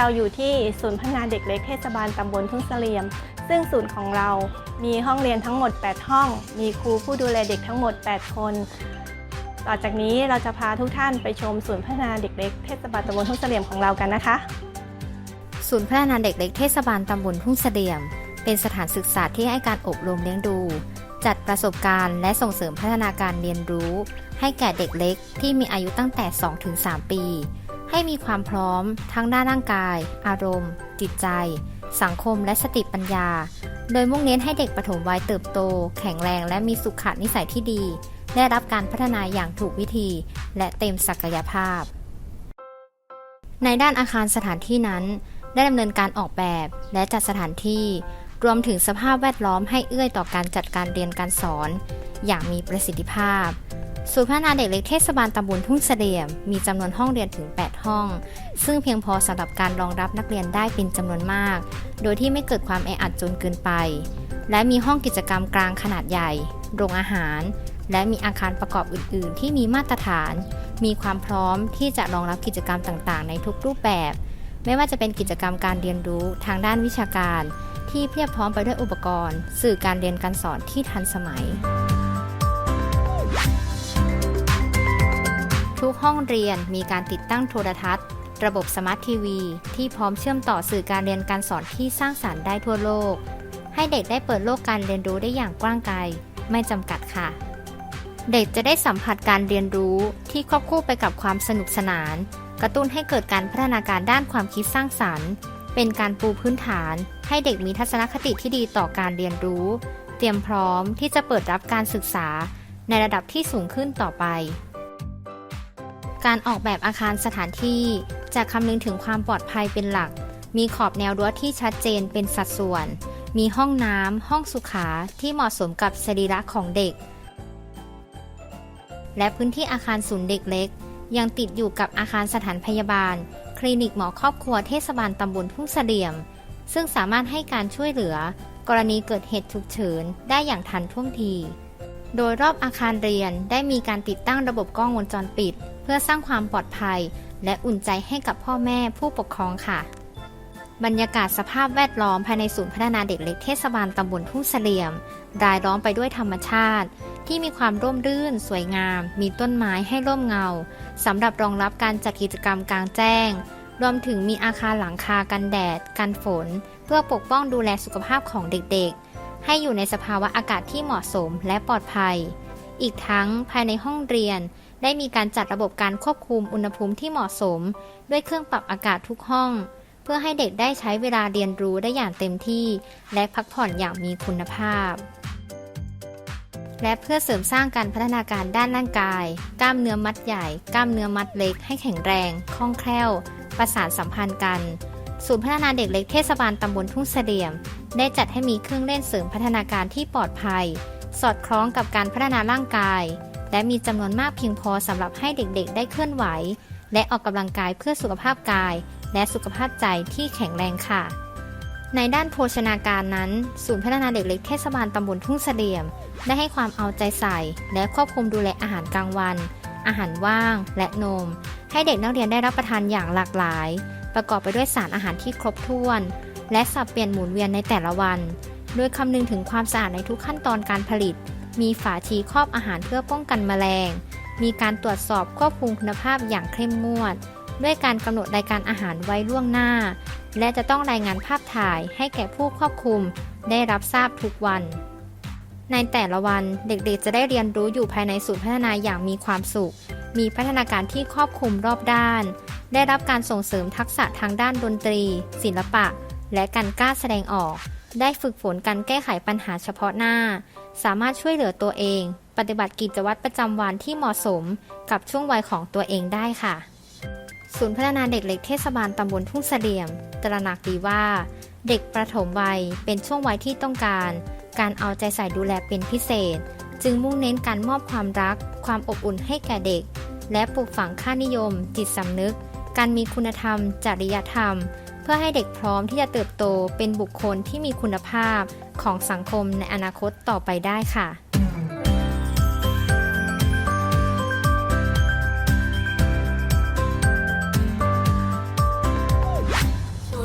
ราอยู่ที่ศูนย์พัฒนาเด็กเล็กเทศบาลตำบลทุ่งเสลียม ซึ่งศูนย์ของเรามีห้องเรียนทั้งหมด 8 ห้อง มีครูผู้ดูแลเด็กทั้งหมด 8 คน ต่อจากนี้เราจะพาทุกท่านไปชมศูนย์พัฒนาเด็กเล็กเทศบาลตำบลทุ่งเสลียมของเรากันนะคะ ศูนย์พัฒนาเด็กเล็กเทศบาลตำบลทุ่งเสลียม เป็นสถานศึกษาที่ให้การอบรมเลี้ยงดู จัดประสบการณ์ และส่งเสริมพัฒนาการเรียนรู้ ให้แก่เด็กเล็กที่มีอายุตั้งแต่ 2-3 ปี ให้มีความพร้อมทั้งด้านร่างกาย อารมณ์ จิตใจ สังคมและสติปัญญา โดยมุ่งเน้นให้เด็กปฐมวัยเติบโต แข็งแรงและมีสุขนิสัยที่ดี ได้รับการพัฒนาอย่างถูกวิธี และเต็มศักยภาพ ในด้านอาคารสถานที่นั้น ได้ดำเนินการออกแบบและจัดสถานที่ รวมถึงสภาพแวดล้อมให้เอื้อต่อการจัดการเรียนการสอน อย่างมีประสิทธิภาพ ศูนย์พัฒนาเด็กเล็กเทศบาลตำบลทุ่งเสลี่ยม มีจำนวนห้องเรียนถึง 8 ห้อง ซึ่งเพียงพอสำหรับการรองรับนักเรียนได้เป็นจำนวนมาก โดยที่ไม่เกิดความแออัดจนเกินไป และมีห้องกิจกรรมกลางขนาดใหญ่ โรงอาหาร และมีอาคารประกอบอื่น ๆ ที่มีมาตรฐาน มีความพร้อมที่จะรองรับกิจกรรมต่าง ๆ ในทุกรูปแบบ ไม่ว่าจะเป็นกิจกรรมการเรียนรู้ทางด้านวิชาการ ที่เพียบพร้อมไปด้วยอุปกรณ์ สื่อการเรียนการสอนที่ทันสมัย ทุกห้องเรียนมีการติดตั้งโทรทัศน์ ระบบสมาร์ททีวี ที่พร้อมเชื่อมต่อสื่อการเรียนการสอนที่สร้างสารรค์ได้ทั่วโลก ให้เด็กได้เปิดโลกการเรียนรู้ได้อย่างกว้างไกล ไม่จำกัดค่ะ เด็กจะได้สัมผัสการเรียนรู้ที่ควบคู่ไปกับความสนุกสนาน กระตุ้นให้เกิดการพัฒนาการด้านความคิดสร้างสรรค์ เป็นการปูพื้นฐาน ให้เด็กมีทัศนคติที่ดีต่อการเรียนรู้ เตรียมพร้อมที่จะเปิดรับการศึกษา ในระดับที่สูงขึ้นต่อไป การออกแบบอาคารสถานที่จะคำนึงถึงความปลอดภัยเป็นหลัก มีขอบแนวรั้วที่ชัดเจนเป็นสัดส่วน มีห้องน้ำ ห้องสุขาที่เหมาะสมกับสรีระของเด็ก และพื้นที่อาคารศูนย์เด็กเล็ก ยังติดอยู่กับอาคารสถานพยาบาล คลินิกหมอครอบครัวเทศบาลตำบลทุ่งเสลี่ยม ซึ่งสามารถให้การช่วยเหลือ กรณีเกิดเหตุฉุกเฉินได้อย่างทันท่วงที โดยรอบอาคารเรียนได้มีการติดตั้งระบบกล้องวงจรปิด เพื่อสร้างความปลอดภัย และอุ่นใจให้กับพ่อแม่ผู้ปกครองค่ะ บรรยากาศสภาพแวดล้อมภายในศูนย์พัฒนาเด็กเล็กเทศบาลตำบลทุ่งเสลี่ยม รายล้อมไปด้วยธรรมชาติ ที่มีความร่มรื่น สวยงาม มีต้นไม้ให้ร่มเงาสำหรับรองรับการจัดกิจกรรมกลางแจ้ง รวมถึงมีอาคารหลังคากันแดด กันฝน เพื่อปกป้องดูแลสุขภาพของเด็กๆ ให้อยู่ในสภาวะอากาศที่เหมาะสมและปลอดภัย อีกทั้งภายในห้องเรียน ได้มีการจัดระบบการควบคุมอุณหภูมิที่เหมาะสม ด้วยเครื่องปรับอากาศทุกห้อง เพื่อให้เด็กได้ใช้เวลาเรียนรู้ได้อย่างเต็มที่ และพักผ่อนอย่างมีคุณภาพ และเพื่อเสริมสร้างการพัฒนาการด้านร่างกาย กล้ามเนื้อมัดใหญ่ กล้ามเนื้อมัดเล็ก ให้แข็งแรง คล่องแคล่ว ประสานสัมพันธ์กัน ศูนย์พัฒนาเด็กเล็กเทศบาลตำบลทุ่งเสลี่ยม ได้จัดให้มีเครื่องเล่นเสริมพัฒนาการที่ปลอดภัย สอดคล้องกับการพัฒนาร่างกาย และมีจำนวนมากเพียงพอสำหรับให้เด็กๆ ได้เคลื่อนไหว และออกกำลังกายเพื่อสุขภาพกาย และสุขภาพใจที่แข็งแรงค่ะ ในด้านโภชนาการนั้น ศูนย์พัฒนาเด็กเล็กเทศบาลตำบลทุ่งเสลี่ยม ได้ให้ความเอาใจใส่ และควบคุมดูแลอาหารกลางวัน อาหารว่าง และนม ให้เด็กนักเรียนได้รับประทานอย่างหลากหลาย ประกอบไปด้วยสารอาหารที่ครบถ้วน และสับเปลี่ยนหมุนเวียนในแต่ละวัน โดยคำนึงถึงความสะอาดในทุกขั้นตอนการผลิต มีฝาชีครอบอาหารเพื่อป้องกันแมลง มีการตรวจสอบควบคุมคุณภาพอย่างเข้มงวด ด้วยการกำหนดรายการอาหารไว้ล่วงหน้า และจะต้องรายงานภาพถ่ายให้แก่ผู้ควบคุมได้รับทราบทุกวัน ในแต่ละวันเด็กๆ จะได้เรียนรู้อยู่ภายในศูนย์พัฒนาอย่างมีความสุข มีพัฒนาการที่ครอบคลุมรอบด้าน ได้รับการส่งเสริมทักษะทางด้านดนตรี ศิลปะ และการกล้าแสดงออก ได้ฝึกฝนการแก้ไขปัญหาเฉพาะหน้า สามารถช่วยเหลือตัวเอง ปฏิบัติกิจวัตรประจำวันที่เหมาะสมกับช่วงวัยของตัวเองได้ค่ะ ศูนย์พัฒนาเด็กเล็กเทศบาลตำบลทุ่งเสลี่ยม ตระหนักดีว่า เด็กประถมวัยเป็นช่วงวัยที่ต้องการ การเอาใจใส่ดูแลเป็นพิเศษ จึงมุ่งเน้นการมอบความรัก ความอบอุ่นให้แก่เด็ก และปลูกฝังค่านิยม จิตสำนึก การมีคุณธรรม จริยธรรม เพื่อให้เด็กพร้อมที่จะเติบโตเป็นบุคคลที่มีคุณภาพของสังคมในอนาคตต่อไปได้ค่ะ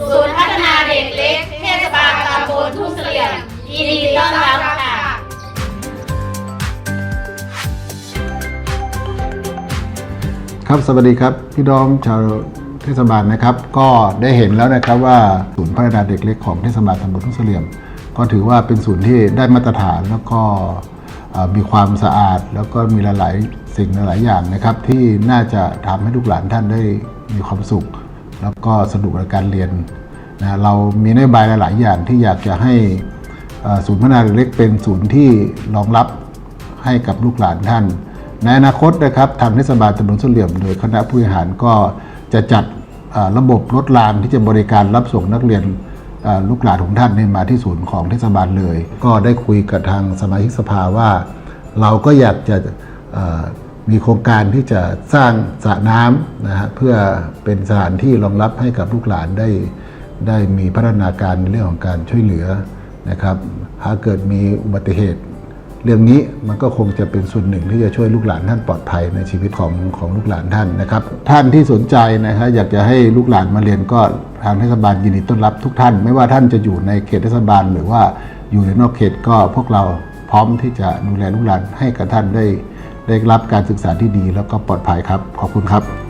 ศูนย์พัฒนาเด็กเล็ก เทศบาลตำบลทุ่งเสลี่ยมยินดีต้อนรับ ครับสวัสดีครับ พี่น้องชาวเทศบาลนะครับ ก็ได้เห็นแล้วนะครับว่าศูนย์พัฒนาเด็กเล็กของเทศบาลตำบลทุ่งเสลี่ยม ก็ถือว่าเป็นศูนย์ที่ได้มาตรฐานแล้วก็มีความสะอาด แล้วก็มีหลาย ๆ สิ่งหลายอย่างนะครับ ที่น่าจะทำให้ลูกหลานท่านได้มีความสุข แล้วก็สนุกในการเรียนนะเรามีนโยบายหลาย ๆ อย่างที่อยากจะให้ศูนย์พัฒนาเด็กเล็กเป็นศูนย์ที่รองรับให้กับลูกหลานท่าน ในอนาคตนะครับทางเทศบาลตำบลสุเหลี่ยมโดยคณะผู้บริหารก็จะจัดระบบรถรางที่จะบริการรับส่งนักเรียนลูกหลานของท่านนมาที่ศูนย์ของเทศบาลเลย ก็ได้คุยกับทางสมาชิกสภาว่า เราก็อยากจะมีโครงการที่จะสร้างสระน้ำนะฮะเพื่อเป็นสถานที่รองรับให้กับลูกหลานได้ได้มีพัฒนาการในเรื่องของการช่วยเหลือนะครับหากเกิดมีอุบัติเหตุ เรื่องนี้มันก็คงจะเป็นส่วนหนึ่งที่จะช่วยลูกหลานท่านปลอดภัยในชีวิตของของลูกหลานท่านนะครับ ท่านที่สนใจนะฮะอยากจะให้ลูกหลานมาเรียนก็ทางเทศบาลยินดีต้อนรับทุกท่าน ไม่ว่าท่านจะอยู่ในเขตเทศบาล หรือว่าอยู่ในนอกเขตก็พวกเราพร้อมที่จะดูแลลูกหลานให้กับท่านได้ได้รับการศึกษาที่ดีแล้วก็ปลอดภัยครับ ขอบคุณครับ